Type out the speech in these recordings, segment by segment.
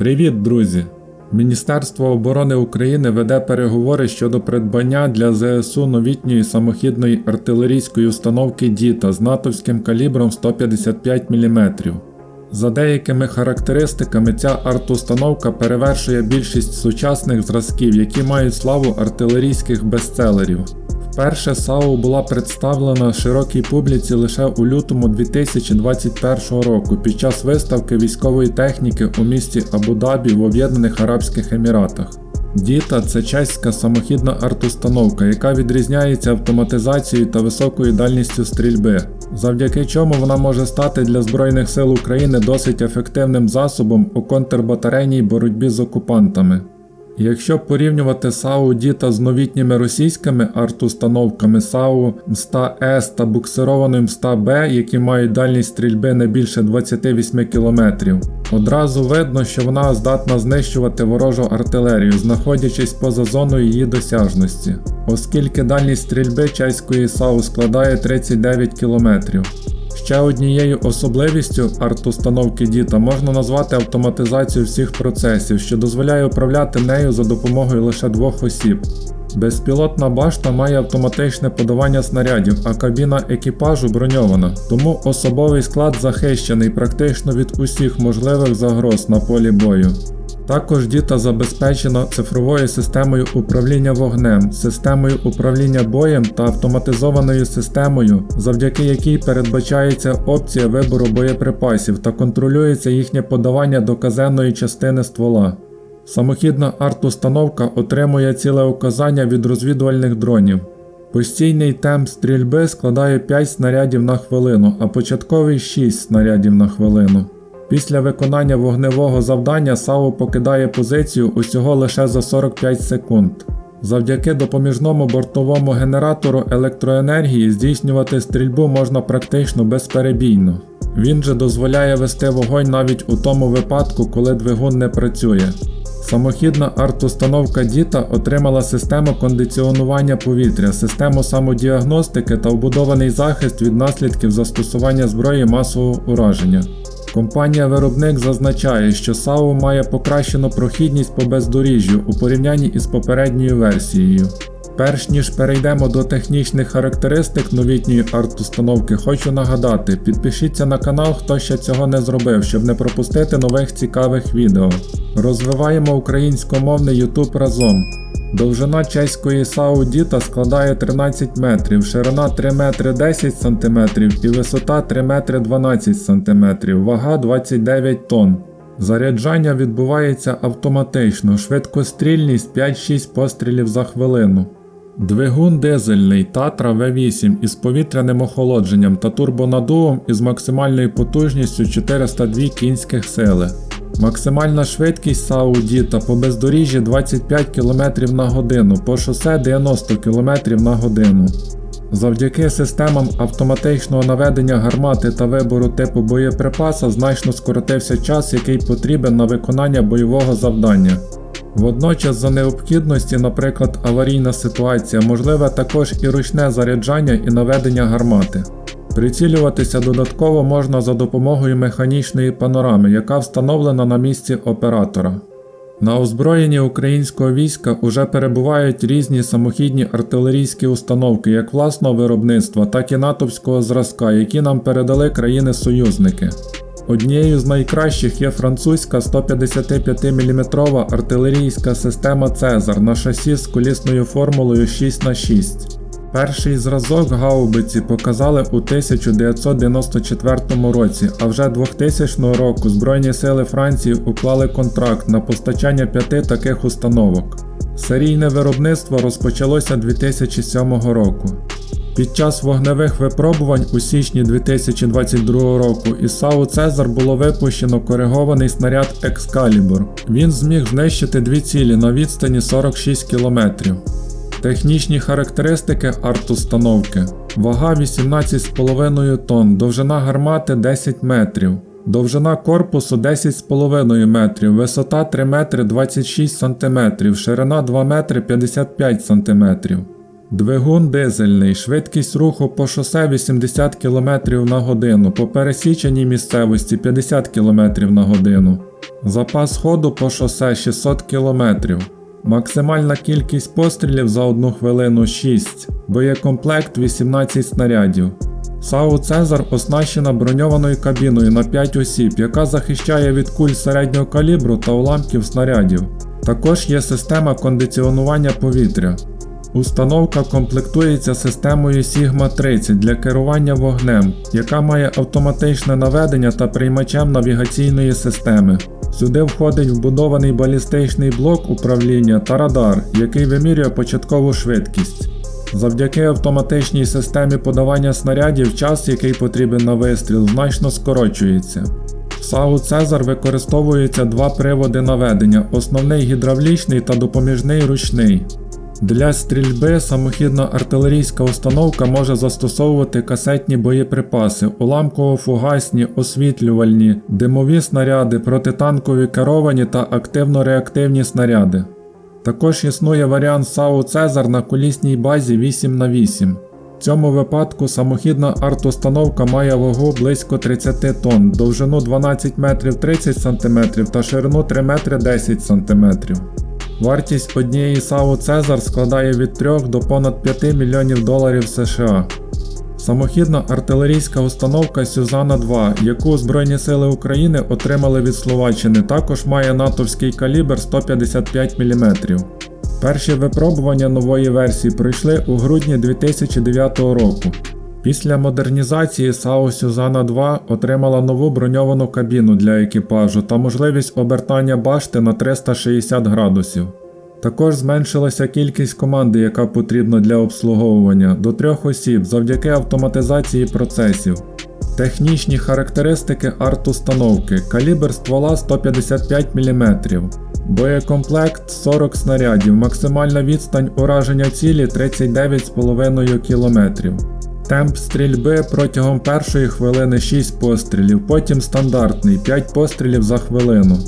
Привіт, друзі! Міністерство оборони України веде переговори щодо придбання для ЗСУ новітньої самохідної артилерійської установки Діта з натовським калібром 155 мм. За деякими характеристиками, ця артустановка перевершує більшість сучасних зразків, які мають славу артилерійських бестселерів. Вперше САУ була представлена широкій публіці лише у лютому 2021 року під час виставки військової техніки у місті Абу-Дабі в Об'єднаних Арабських Еміратах. Діта це чеська самохідна артустановка, яка відрізняється автоматизацією та високою дальністю стрільби, завдяки чому вона може стати для Збройних сил України досить ефективним засобом у контрбатарейній боротьбі з окупантами. Якщо порівнювати САУ Діта з новітніми російськими арт-установками САУ МСТА-С та буксированим МСТА-Б, які мають дальність стрільби не більше 28 км, одразу видно, що вона здатна знищувати ворожу артилерію, знаходячись поза зоною її досяжності, оскільки дальність стрільби чеської САУ складає 39 км. Ще однією особливістю арт-установки Діта можна назвати автоматизацію всіх процесів, що дозволяє управляти нею за допомогою лише двох осіб. Безпілотна башта має автоматичне подавання снарядів, а кабіна екіпажу броньована, тому особовий склад захищений практично від усіх можливих загроз на полі бою. Також діта забезпечена цифровою системою управління вогнем, системою управління боєм та автоматизованою системою, завдяки якій передбачається опція вибору боєприпасів та контролюється їхнє подавання до казенної частини ствола. Самохідна арт-установка отримує ціле указання від розвідувальних дронів. Постійний темп стрільби складає 5 снарядів на хвилину, а початковий 6 снарядів на хвилину. Після виконання вогневого завдання САУ покидає позицію усього лише за 45 секунд. Завдяки допоміжному бортовому генератору електроенергії здійснювати стрільбу можна практично безперебійно. Він же дозволяє вести вогонь навіть у тому випадку, коли двигун не працює. Самохідна арт-установка Діта отримала систему кондиціонування повітря, систему самодіагностики та вбудований захист від наслідків застосування зброї масового ураження. Компанія-виробник зазначає, що САУ має покращену прохідність по бездоріжжю у порівнянні із попередньою версією. Перш ніж перейдемо до технічних характеристик новітньої арт-установки, хочу нагадати, підпишіться на канал, хто ще цього не зробив, щоб не пропустити нових цікавих відео. Розвиваємо українськомовний YouTube разом. Довжина чеської САУ Діта складає 13 метрів, ширина 3 метри 10 см і висота 3 метри 12 см, вага 29 тонн. Заряджання відбувається автоматично, швидкострільність 5-6 пострілів за хвилину. Двигун дизельний Татра V8 із повітряним охолодженням та турбонадувом із максимальною потужністю 402 кінських сили. Максимальна швидкість Сауді та по бездоріжжі 25 км на годину, по шосе 90 км на годину. Завдяки системам автоматичного наведення гармати та вибору типу боєприпаса значно скоротився час, який потрібен на виконання бойового завдання. Водночас, за необхідності, наприклад, аварійна ситуація, можливе також і ручне заряджання і наведення гармати. Прицілюватися додатково можна за допомогою механічної панорами, яка встановлена на місці оператора. На озброєнні українського війська уже перебувають різні самохідні артилерійські установки як власного виробництва, так і натовського зразка, які нам передали країни-союзники. Однією з найкращих є французька 155 мм артилерійська система Цезар на шасі з колісною формулою 6х6. Перший зразок гаубиці показали у 1994 році, а вже 2000 року Збройні сили Франції уклали контракт на постачання п'яти таких установок. Серійне виробництво розпочалося 2007 року. Під час вогневих випробувань у січні 2022 року із САУ Цезар було випущено коригований снаряд Екскалібур. Він зміг знищити дві цілі на відстані 46 км. Технічні характеристики арт-установки. Вага 18,5 тонн, довжина гармати 10 метрів, довжина корпусу 10,5 метрів, висота 3 метри 26 см, ширина 2 метри 55 см. Двигун дизельний, швидкість руху по шосе 80 км на годину, по пересіченій місцевості 50 км на годину. Запас ходу по шосе 600 км. Максимальна кількість пострілів за одну хвилину 6, боєкомплект 18 снарядів. САУ Цезар оснащена броньованою кабіною на 5 осіб, яка захищає від куль середнього калібру та уламків снарядів. Також є система кондиціонування повітря. Установка комплектується системою Sigma 30 для керування вогнем, яка має автоматичне наведення та приймачем навігаційної системи. Сюди входить вбудований балістичний блок управління та радар, який вимірює початкову швидкість. Завдяки автоматичній системі подавання снарядів час, який потрібен на вистріл, значно скорочується. В САУ Цезар використовуються два приводи наведення: основний гідравлічний та допоміжний ручний. Для стрільби самохідна артилерійська установка може застосовувати касетні боєприпаси, уламково-фугасні, освітлювальні, димові снаряди, протитанкові керовані та активно-реактивні снаряди. Також існує варіант САУ Цезар на колісній базі 8х8. В цьому випадку самохідна артустановка має вагу близько 30 тонн, довжину 12 метрів 30 см та ширину 3 метри 10 см. Вартість однієї САУ Цезар складає від 3 до понад 5 мільйонів доларів США. Самохідна артилерійська установка Сюзана 2, яку Збройні Сили України отримали від Словаччини, також має натовський калібр 155 мм. Перші випробування нової версії пройшли у грудні 2009 року. Після модернізації САУ Сюзана 2 отримала нову броньовану кабіну для екіпажу та можливість обертання башти на 360 градусів. Також зменшилася кількість команди, яка потрібна для обслуговування, до трьох осіб завдяки автоматизації процесів. Технічні характеристики арт-установки, калібр ствола 155 мм, боєкомплект 40 снарядів, максимальна відстань ураження цілі 39,5 км. Темп стрільби протягом першої хвилини 6 пострілів, потім стандартний 5 пострілів за хвилину.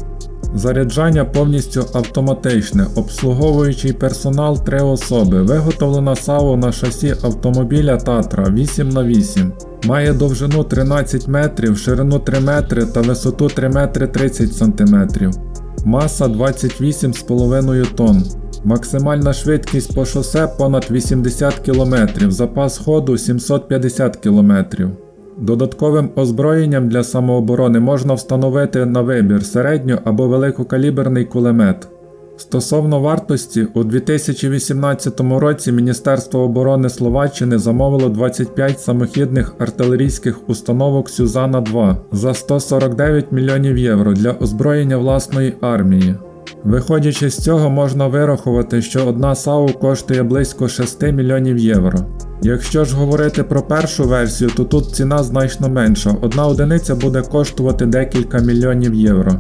Заряджання повністю автоматичне, обслуговуючий персонал 3 особи, виготовлена САУ на шасі автомобіля Татра 8х8. Має довжину 13 метрів, ширину 3 метри та висоту 3 метри 30 см. Маса 28,5 тонн. Максимальна швидкість по шосе понад 80 км, запас ходу 750 км. Додатковим озброєнням для самооборони можна встановити на вибір середньо або великокаліберний кулемет. Стосовно вартості, у 2018 році Міністерство оборони Словаччини замовило 25 самохідних артилерійських установок Сюзана 2 за 149 мільйонів євро для озброєння власної армії. Виходячи з цього, можна вирахувати, що одна САУ коштує близько 6 мільйонів євро. Якщо ж говорити про першу версію, то тут ціна значно менша. Одна одиниця буде коштувати декілька мільйонів євро.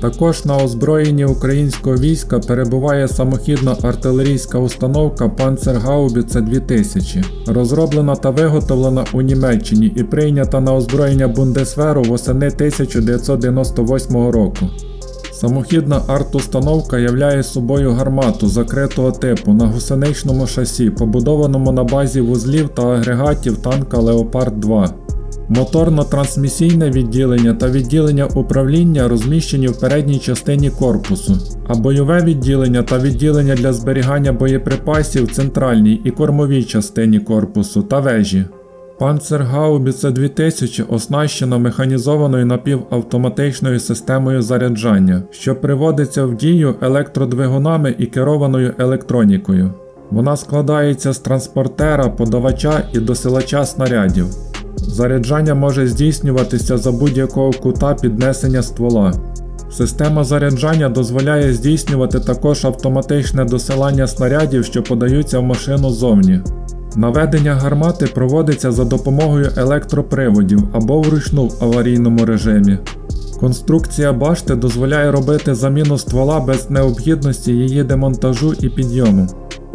Також на озброєнні українського війська перебуває самохідна артилерійська установка Panzerhaubitze 2000, розроблена та виготовлена у Німеччині і прийнята на озброєння Бундесверу восени 1998 року. Самохідна арт-установка являє собою гармату закритого типу на гусеничному шасі, побудованому на базі вузлів та агрегатів танка Leopard 2. Моторно-трансмісійне відділення та відділення управління розміщені в передній частині корпусу, а бойове відділення та відділення для зберігання боєприпасів в центральній і кормовій частині корпусу та вежі. Панцергаубіце 2000 оснащена механізованою напівавтоматичною системою заряджання, що приводиться в дію електродвигунами і керованою електронікою. Вона складається з транспортера, подавача і досилача снарядів. Заряджання може здійснюватися за будь-якого кута піднесення ствола. Система заряджання дозволяє здійснювати також автоматичне досилання снарядів, що подаються в машину зовні. Наведення гармати проводиться за допомогою електроприводів або вручну в аварійному режимі. Конструкція башти дозволяє робити заміну ствола без необхідності її демонтажу і підйому.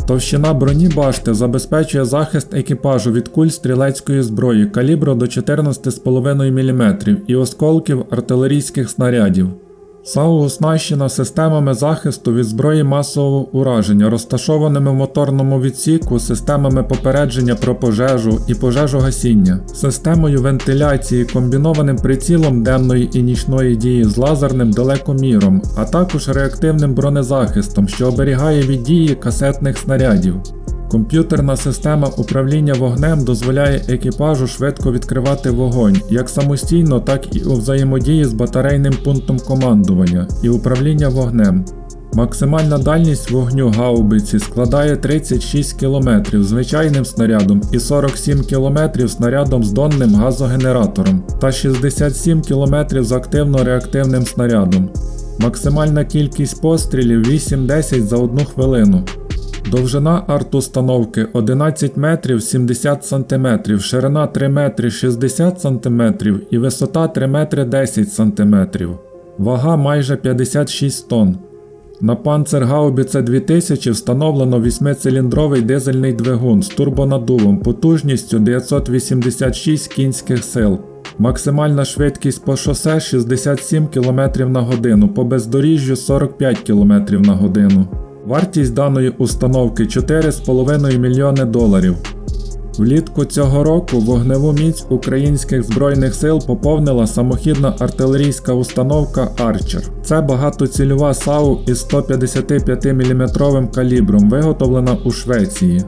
Товщина броні башти забезпечує захист екіпажу від куль стрілецької зброї калібру до 14,5 мм і осколків артилерійських снарядів. САУ оснащена системами захисту від зброї масового ураження, розташованими в моторному відсіку, системами попередження про пожежу і пожежогасіння, системою вентиляції, комбінованим прицілом денної і нічної дії з лазерним далекоміром, а також реактивним бронезахистом, що оберігає від дії касетних снарядів. Комп'ютерна система управління вогнем дозволяє екіпажу швидко відкривати вогонь як самостійно, так і у взаємодії з батарейним пунктом командування і управління вогнем. Максимальна дальність вогню гаубиці складає 36 км звичайним снарядом і 47 км снарядом з донним газогенератором та 67 км з активно-реактивним снарядом. Максимальна кількість пострілів 8-10 за одну хвилину. Довжина арт-установки 11 метрів 70 см, ширина 3 метри 60 см і висота 3 метри 10 см. Вага майже 56 тонн. На панцергаубіце 2000 встановлено 8-циліндровий дизельний двигун з турбонаддувом потужністю 986 кінських сил. Максимальна швидкість по шосе 67 км на годину, по бездоріжжю 45 км на годину. Вартість даної установки 4,5 мільйони доларів. Влітку цього року вогневу міць українських збройних сил поповнила самохідна артилерійська установка Арчер. Це багатоцільова САУ із 155 мм калібром, виготовлена у Швеції.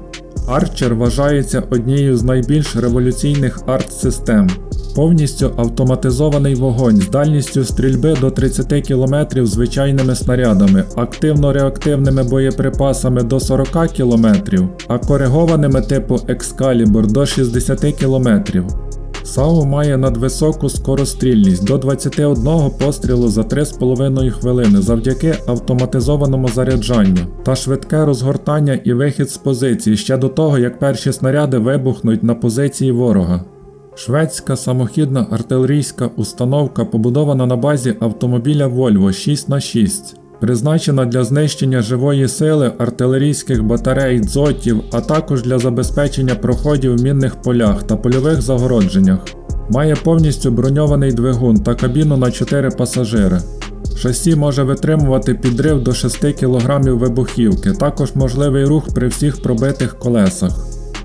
Арчер вважається однією з найбільш революційних арт-систем. Повністю автоматизований вогонь з дальністю стрільби до 30 км звичайними снарядами, активно-реактивними боєприпасами до 40 км, а коригованими типу Excalibur до 60 км. САУ має надвисоку скорострільність до 21 пострілу за 3,5 хвилини завдяки автоматизованому заряджанню та швидке розгортання і вихід з позиції ще до того, як перші снаряди вибухнуть на позиції ворога. Шведська самохідна артилерійська установка побудована на базі автомобіля Volvo 6х6, призначена для знищення живої сили артилерійських батарей дзотів, а також для забезпечення проходів в мінних полях та польових загородженнях. Має повністю броньований двигун та кабіну на 4 пасажири. Шасі може витримувати підрив до 6 кг вибухівки, також можливий рух при всіх пробитих колесах.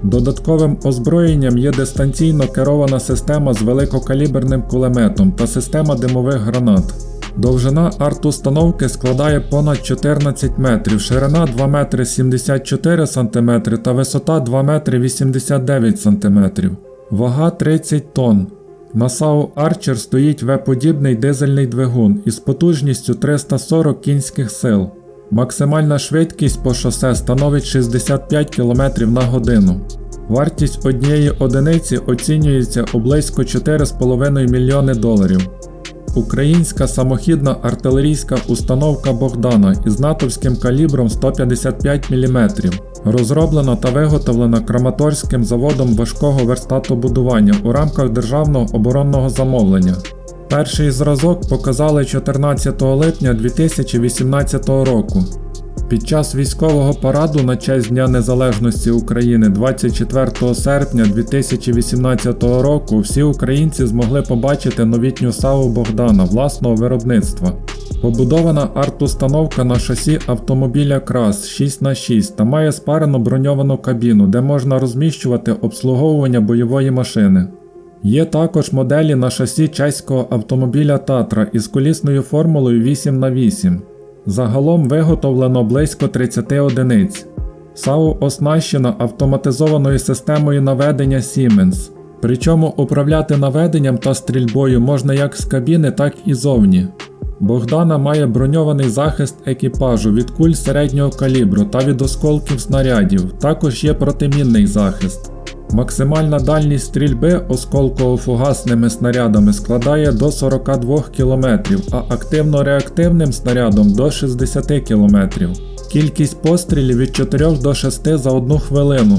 Додатковим озброєнням є дистанційно керована система з великокаліберним кулеметом та система димових гранат. Довжина арт-установки складає понад 14 метрів, ширина 2 метри 74 см та висота 2 метри 89 см. Вага 30 тонн. На САУ Арчер стоїть В-подібний дизельний двигун із потужністю 340 кінських сил. Максимальна швидкість по шосе становить 65 км на годину. Вартість однієї одиниці оцінюється у близько 4,5 мільйони доларів. Українська самохідна артилерійська установка Богдана із натовським калібром 155 мм, розроблена та виготовлена Краматорським заводом важкого верстатобудування у рамках державного оборонного замовлення. Перший зразок показали 14 липня 2018 року. Під час військового параду на честь Дня Незалежності України 24 серпня 2018 року всі українці змогли побачити новітню САУ Богдана власного виробництва. Побудована арт-установка на шасі автомобіля КРАС 6х6 та має спарену броньовану кабіну, де можна розміщувати обслуговування бойової машини. Є також моделі на шасі чеського автомобіля Татра із колісною формулою 8х8. Загалом виготовлено близько 30 одиниць. САУ оснащено автоматизованою системою наведення Siemens. Причому управляти наведенням та стрільбою можна як з кабіни, так і зовні. Богдана має броньований захист екіпажу від куль середнього калібру та від осколків снарядів, також є протимінний захист. Максимальна дальність стрільби осколково-фугасними снарядами складає до 42 км, а активно-реактивним снарядом до 60 км. Кількість пострілів від 4 до 6 за 1 хвилину.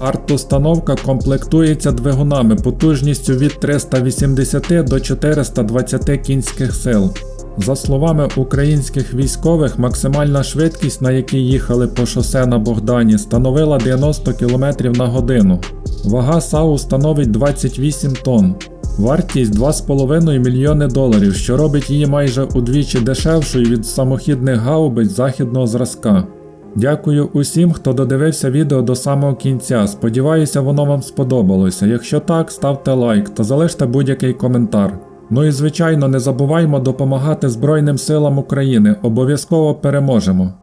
Арт-установка комплектується двигунами потужністю від 380 до 420 кінських сил. За словами українських військових, максимальна швидкість, на якій їхали по шосе на Богдані, становила 90 км на годину. Вага САУ становить 28 тонн. Вартість 2,5 мільйони доларів, що робить її майже удвічі дешевшою від самохідних гаубиць західного зразка. Дякую усім, хто додивився відео до самого кінця. Сподіваюся, воно вам сподобалося. Якщо так, ставте лайк та залиште будь-який коментар. Ну і звичайно, не забуваймо допомагати Збройним силам України. Обов'язково переможемо.